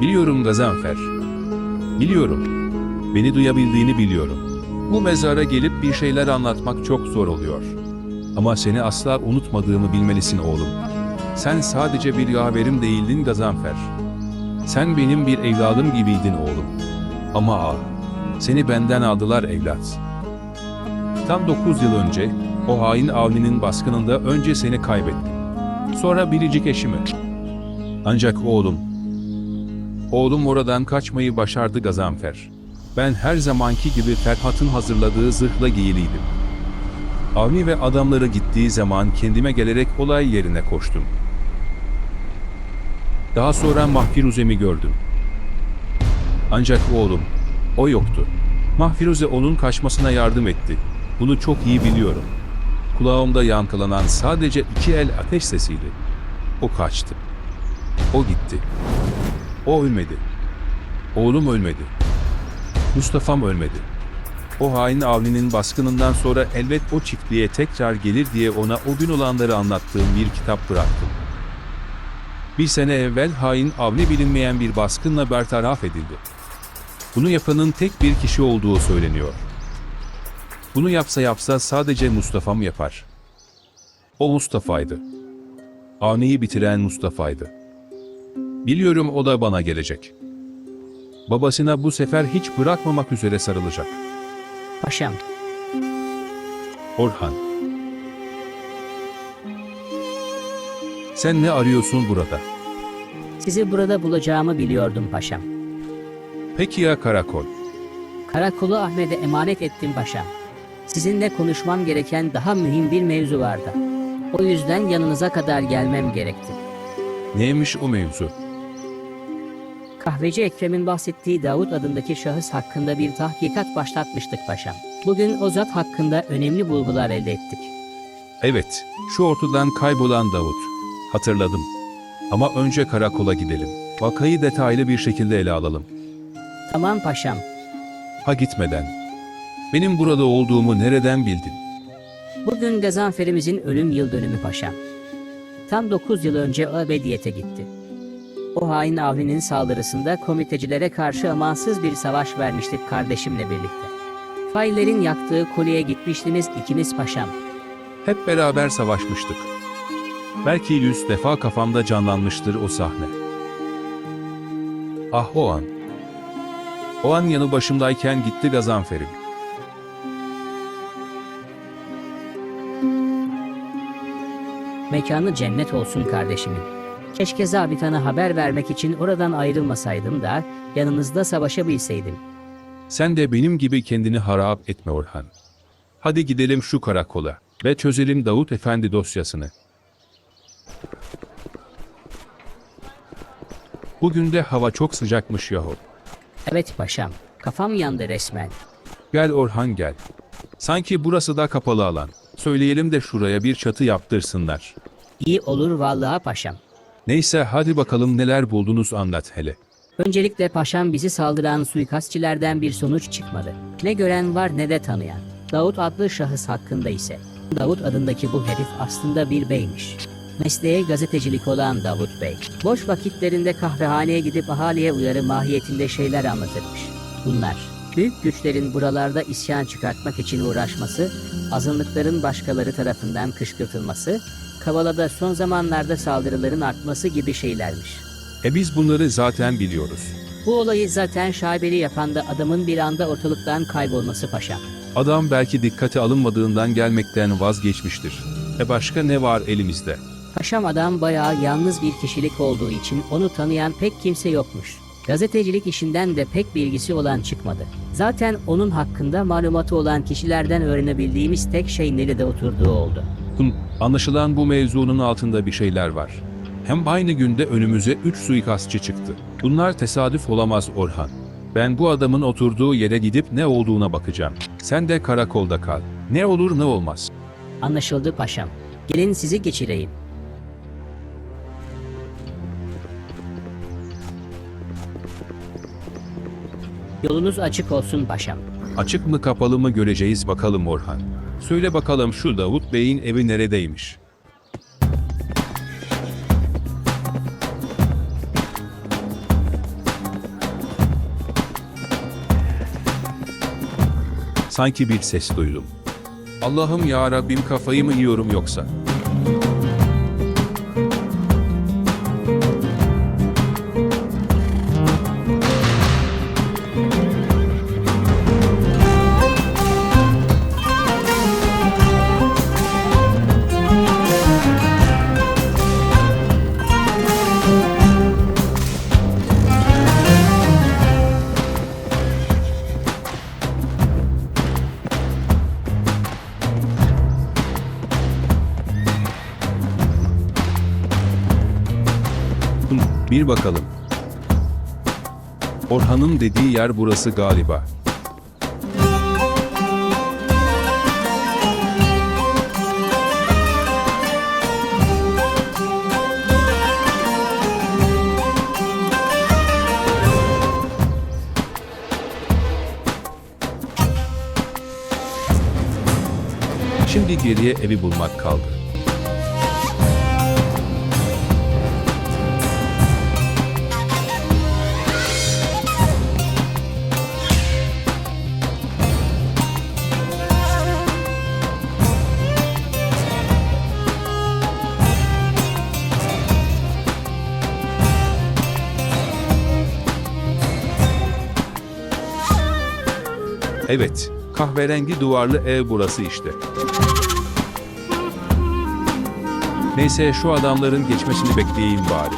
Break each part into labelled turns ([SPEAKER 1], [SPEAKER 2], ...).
[SPEAKER 1] Biliyorum Gazanfer. Biliyorum. Beni duyabildiğini biliyorum. Bu mezara gelip bir şeyler anlatmak çok zor oluyor. Ama seni asla unutmadığımı bilmelisin oğlum. Sen sadece bir yaverim değildin Gazanfer. Sen benim bir evladım gibiydin oğlum. Ama ah, seni benden aldılar evlat. Tam 9 yıl önce o hain Avni'nin baskınında önce seni kaybettim. Sonra biricik eşimi. Ancak oğlum, Oğlum oradan kaçmayı başardı Gazanfer. Ben her zamanki gibi Ferhat'ın hazırladığı zırhla giyiliydim. Avni ve adamları gittiği zaman kendime gelerek olay yerine koştum. Daha sonra Mahfiruzem'i gördüm. Ancak oğlum, o yoktu. Mahfiruze onun kaçmasına yardım etti. Bunu çok iyi biliyorum. Kulağımda yankılanan sadece iki el ateş sesiydi. O kaçtı. O gitti. O ölmedi. Oğlum ölmedi. Mustafa'm ölmedi. O hain Avni'nin baskınından sonra elbet o çiftliğe tekrar gelir diye ona o gün olanları anlattığım bir kitap bıraktım. Bir sene evvel hain Avni bilinmeyen bir baskınla bertaraf edildi. Bunu yapanın tek bir kişi olduğu söyleniyor. Bunu yapsa yapsa sadece Mustafa'm yapar. O Mustafa'ydı. Avni'yi bitiren Mustafa'ydı. Biliyorum o da bana gelecek. Babasına bu sefer hiç bırakmamak üzere sarılacak.
[SPEAKER 2] Paşam,
[SPEAKER 1] Orhan. Sen ne arıyorsun burada?
[SPEAKER 2] sizi burada bulacağımı biliyordum paşam.
[SPEAKER 1] Peki ya karakol?
[SPEAKER 2] Karakolu Ahmet'e emanet ettim paşam. Sizinle konuşmam gereken daha mühim bir mevzu vardı. O yüzden yanınıza kadar gelmem gerekti.
[SPEAKER 1] Neymiş o mevzu?
[SPEAKER 2] Kahveci Ekrem'in bahsettiği Davut adındaki şahıs hakkında bir tahkikat başlatmıştık paşam. Bugün o zat hakkında önemli bulgular elde ettik.
[SPEAKER 1] Evet, şu ortadan kaybolan Davut. Hatırladım. Ama önce karakola gidelim. Vakayı detaylı bir şekilde ele alalım.
[SPEAKER 2] Tamam paşam,
[SPEAKER 1] Ha gitmeden. Benim burada olduğumu nereden bildin?
[SPEAKER 2] bugün Gazanfer'imizin ölüm yıl dönümü paşam. Tam 9 yıl önce o ebediyete gitti. O hain Avni'nin saldırısında komitecilere karşı amansız bir savaş vermiştik kardeşimle birlikte. Faillerin yaktığı kuleye gitmiştiniz ikiniz paşam.
[SPEAKER 1] Hep beraber savaşmıştık. Belki yüz defa kafamda canlanmıştır o sahne. Ah o an. O an yanı başımdayken gitti Gazanfer'im.
[SPEAKER 2] Mekanı cennet olsun kardeşimin. Keşke zabitana haber vermek için oradan ayrılmasaydım da yanınızda savaşabilseydim.
[SPEAKER 1] Sen de benim gibi kendini harap etme Orhan. Hadi gidelim şu karakola ve çözelim Davut Efendi dosyasını. Bugün de hava çok sıcakmış yahu.
[SPEAKER 2] Evet paşam, kafam yandı resmen.
[SPEAKER 1] Gel Orhan gel. Sanki burası da kapalı alan. Söyleyelim de şuraya bir çatı yaptırsınlar.
[SPEAKER 2] İyi olur vallahi paşam.
[SPEAKER 1] Neyse hadi bakalım neler buldunuz anlat hele.
[SPEAKER 2] Öncelikle paşam bizi saldıran suikastçilerden bir sonuç çıkmadı. Ne gören var ne de tanıyan. Davut adlı şahıs hakkında ise. Davut adındaki bu herif aslında bir beymiş. Mesleğe gazetecilik olan Davut Bey. Boş vakitlerinde kahvehaneye gidip ahaliye uyarı mahiyetinde şeyler anlatırmış. Bunlar, büyük güçlerin buralarda isyan çıkartmak için uğraşması, azınlıkların başkaları tarafından kışkırtılması, Kavala'da son zamanlarda saldırıların artması gibi şeylermiş.
[SPEAKER 1] E biz bunları zaten biliyoruz.
[SPEAKER 2] Bu olayı zaten şaibeli yapan da adamın bir anda ortalıktan kaybolması paşam.
[SPEAKER 1] Adam belki dikkate alınmadığından gelmekten vazgeçmiştir. E başka ne var elimizde?
[SPEAKER 2] Paşam adam bayağı yalnız bir kişilik olduğu için onu tanıyan pek kimse yokmuş. Gazetecilik işinden de pek bilgisi olan çıkmadı. Zaten onun hakkında malumatı olan kişilerden öğrenebildiğimiz tek şey nerede oturduğu oldu.
[SPEAKER 1] Hun, anlaşılan bu mevzunun altında bir şeyler var. Hem aynı günde önümüze üç suikastçı çıktı. Bunlar tesadüf olamaz Orhan. Ben bu adamın oturduğu yere gidip ne olduğuna bakacağım. Sen de karakolda kal. Ne olur ne olmaz.
[SPEAKER 2] Anlaşıldı paşam. Gelin sizi geçireyim. Yolunuz açık olsun paşam.
[SPEAKER 1] Açık mı kapalı mı göreceğiz bakalım Orhan. Söyle bakalım şu Davut Bey'in evi neredeymiş? Sanki bir ses duydum. Allah'ım ya Rabbim kafayı mı yiyorum yoksa? Bir bakalım. Orhan'ın dediği yer burası galiba. Şimdi geriye evi bulmak kaldı. Evet, kahverengi duvarlı ev burası işte. Neyse şu adamların geçmesini bekleyeyim bari.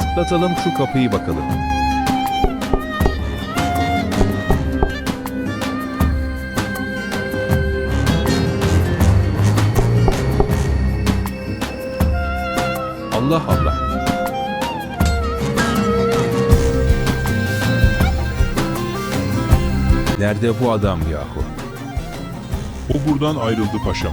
[SPEAKER 1] Tıklatalım şu kapıyı bakalım. Nerede bu adam yahu?
[SPEAKER 3] O buradan ayrıldı paşam.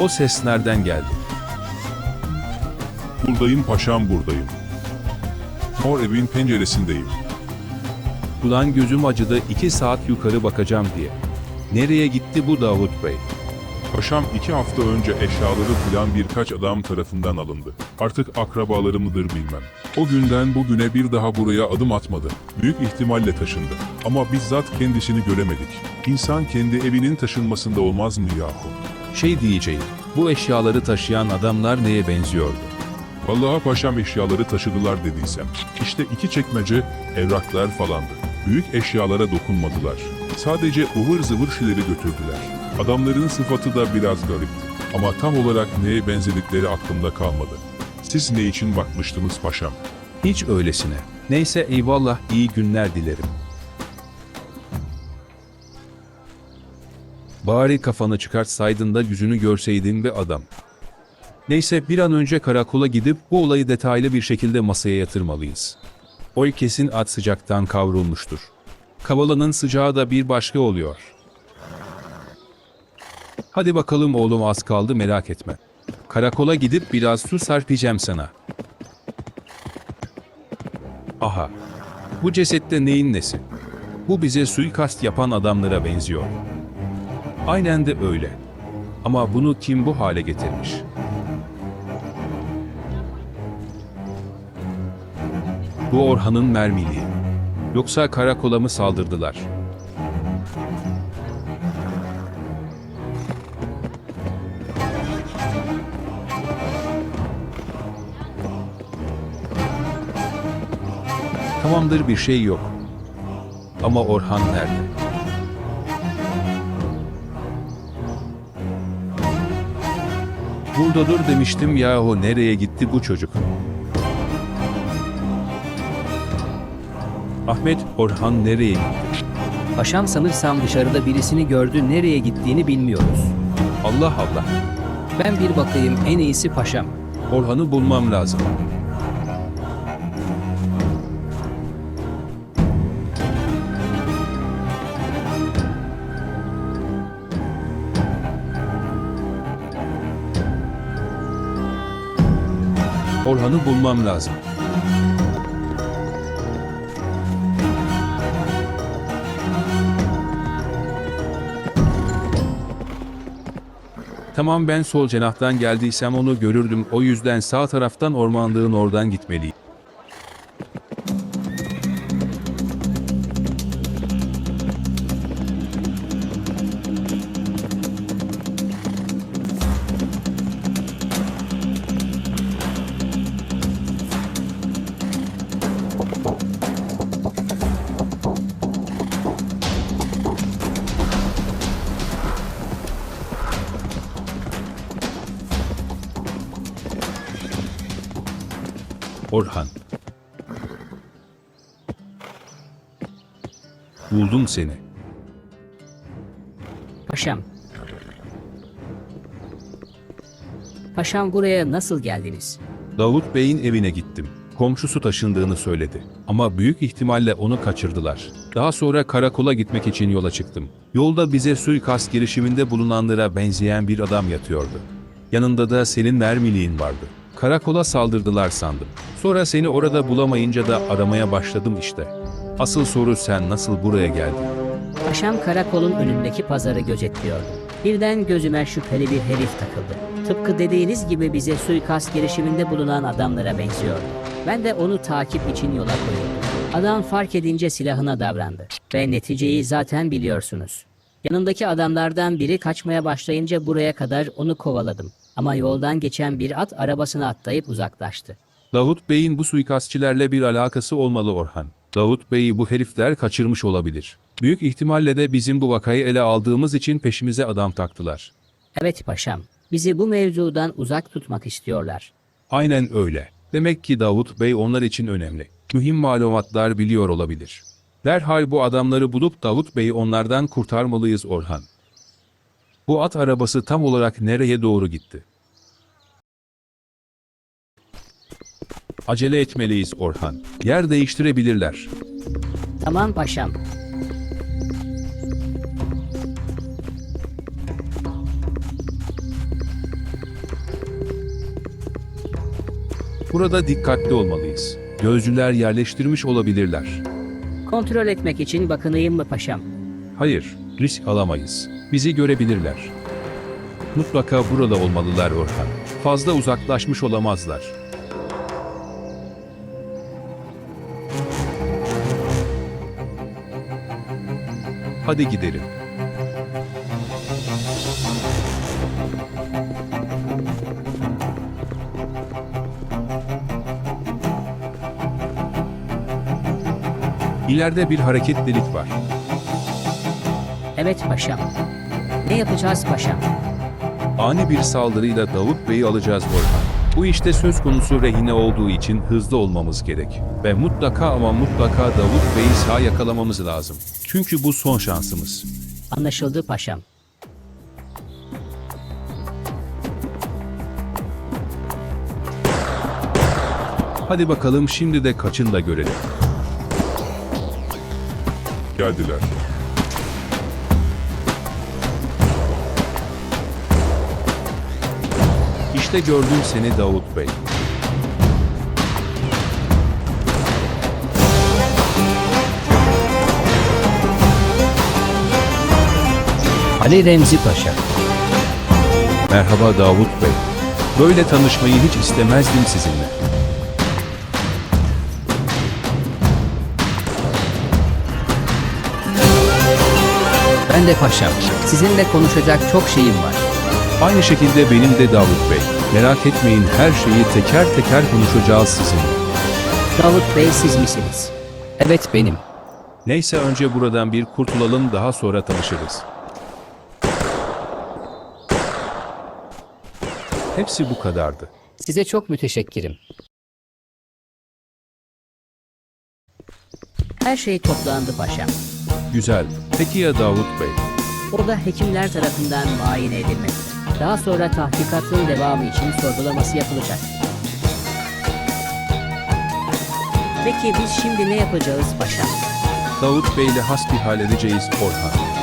[SPEAKER 1] O ses nereden geldi?
[SPEAKER 3] Buradayım paşam buradayım. Mor evin penceresindeyim.
[SPEAKER 1] Ulan gözüm acıdı iki saat yukarı bakacağım diye. Nereye gitti bu Davut Bey?
[SPEAKER 3] Paşam iki hafta önce eşyaları filan birkaç adam tarafından alındı. Artık akrabaları mıdır bilmem. O günden bugüne bir daha buraya adım atmadı. Büyük ihtimalle taşındı. Ama bizzat kendisini göremedik. İnsan kendi evinin taşınmasında olmaz mı yahu?
[SPEAKER 1] Şey diyeceğim, bu eşyaları taşıyan adamlar neye benziyordu?
[SPEAKER 3] Vallahi paşam eşyaları taşıdılar dediysem. İşte iki çekmece, evraklar falandı. Büyük eşyalara dokunmadılar. Sadece ıvır zıvır şeyleri götürdüler. Adamların sıfatı da biraz garipti. Ama tam olarak neye benzedikleri aklımda kalmadı. Siz ne için bakmıştınız paşam?
[SPEAKER 1] Hiç öylesine. Neyse eyvallah iyi günler dilerim. Bari kafanı çıkartsaydın da yüzünü görseydin be adam. Neyse bir an önce karakola gidip bu olayı detaylı bir şekilde masaya yatırmalıyız. Oy kesin at sıcaktan kavrulmuştur. Kavalanın sıcağı da bir başka oluyor. Hadi bakalım oğlum az kaldı merak etme. Karakola gidip biraz su serpeceğim sana. Aha. Bu cesette neyin nesi? Bu bize suikast yapan adamlara benziyor. Aynen de öyle. Ama bunu kim bu hale getirmiş? Bu Orhan'ın mermiliği. Yoksa karakola mı saldırdılar? Tamamdır bir şey yok. Ama Orhan nerede? Burada dur demiştim yahu nereye gitti bu çocuk? Ahmet Orhan nereye gitti?
[SPEAKER 2] Paşam sanırsam dışarıda birisini gördü nereye gittiğini bilmiyoruz.
[SPEAKER 1] Allah Allah.
[SPEAKER 2] Ben bir bakayım en iyisi paşam.
[SPEAKER 1] Orhan'ı bulmam lazım. Orhan'ı bulmam lazım. Tamam ben sol cenahtan geldiysem onu görürdüm. O yüzden sağ taraftan ormanlığın oradan gitmeliyim. Orhan. Buldum seni.
[SPEAKER 2] Paşam. Paşam buraya nasıl geldiniz?
[SPEAKER 1] Davut Bey'in evine gittim. Komşusu taşındığını söyledi. Ama büyük ihtimalle onu kaçırdılar. Daha sonra karakola gitmek için yola çıktım. Yolda bize suikast girişiminde bulunanlara benzeyen bir adam yatıyordu. Yanında da senin mermiliğin vardı. Karakola saldırdılar sandım. Sonra seni orada bulamayınca da aramaya başladım işte. Asıl soru sen nasıl buraya geldin?
[SPEAKER 2] Paşam karakolun önündeki pazarı gözetliyordu. Birden gözüme şüpheli bir herif takıldı. Tıpkı dediğiniz gibi bize suikast girişiminde bulunan adamlara benziyordu. Ben de onu takip için yola koyuldum. Adam fark edince silahına davrandı. Ve neticeyi zaten biliyorsunuz. Yanındaki adamlardan biri kaçmaya başlayınca buraya kadar onu kovaladım. Ama yoldan geçen bir at arabasına atlayıp uzaklaştı.
[SPEAKER 1] Davut Bey'in bu suikastçilerle bir alakası olmalı Orhan. Davut Bey'i bu herifler kaçırmış olabilir. Büyük ihtimalle de bizim bu vakayı ele aldığımız için peşimize adam taktılar.
[SPEAKER 2] Evet paşam, bizi bu mevzudan uzak tutmak istiyorlar.
[SPEAKER 1] Aynen öyle. Demek ki Davut Bey onlar için önemli. Mühim malumatlar biliyor olabilir. Derhal bu adamları bulup Davut Bey'i onlardan kurtarmalıyız Orhan. Bu at arabası tam olarak nereye doğru gitti? Acele etmeliyiz Orhan. Yer değiştirebilirler.
[SPEAKER 2] Tamam paşam.
[SPEAKER 1] Burada dikkatli olmalıyız. Gözcüler yerleştirmiş olabilirler.
[SPEAKER 2] Kontrol etmek için bakınayım mı paşam?
[SPEAKER 1] Hayır, risk alamayız. Bizi görebilirler. Mutlaka burada olmalılar Orhan. Fazla uzaklaşmış olamazlar. Hadi gidelim. İleride bir hareketlilik var.
[SPEAKER 2] Evet paşam. Ne yapacağız paşam?
[SPEAKER 1] Ani bir saldırıyla Davut Bey'i alacağız Orhan. Bu işte söz konusu rehine olduğu için hızlı olmamız gerek. Ve mutlaka ama mutlaka Davut Bey'i sağ yakalamamız lazım. Çünkü bu son şansımız.
[SPEAKER 2] Anlaşıldı paşam.
[SPEAKER 1] Hadi bakalım şimdi de kaçın da görelim.
[SPEAKER 3] Geldiler.
[SPEAKER 1] İşte gördüm seni Davut Bey.
[SPEAKER 2] Ali Remzi Paşa.
[SPEAKER 1] Merhaba Davut Bey. Böyle tanışmayı hiç istemezdim sizinle.
[SPEAKER 2] Ben de paşam. Sizinle konuşacak çok şeyim var.
[SPEAKER 1] Aynı şekilde benim de Davut Bey. Merak etmeyin her şeyi teker teker konuşacağız sizinle.
[SPEAKER 2] Davut Bey siz misiniz? Evet benim.
[SPEAKER 1] Neyse önce buradan bir kurtulalım daha sonra tanışırız. Hepsi bu kadardı.
[SPEAKER 2] Size çok müteşekkirim. Her şey toplandı paşam.
[SPEAKER 1] Güzel. Peki ya Davut Bey?
[SPEAKER 2] O da hekimler tarafından muayene edilmekte. Daha sonra tahkikatın devamı için sorgulaması yapılacak. Peki biz şimdi ne yapacağız paşam?
[SPEAKER 1] Davut Bey'le hasbihal edeceğiz Orhan.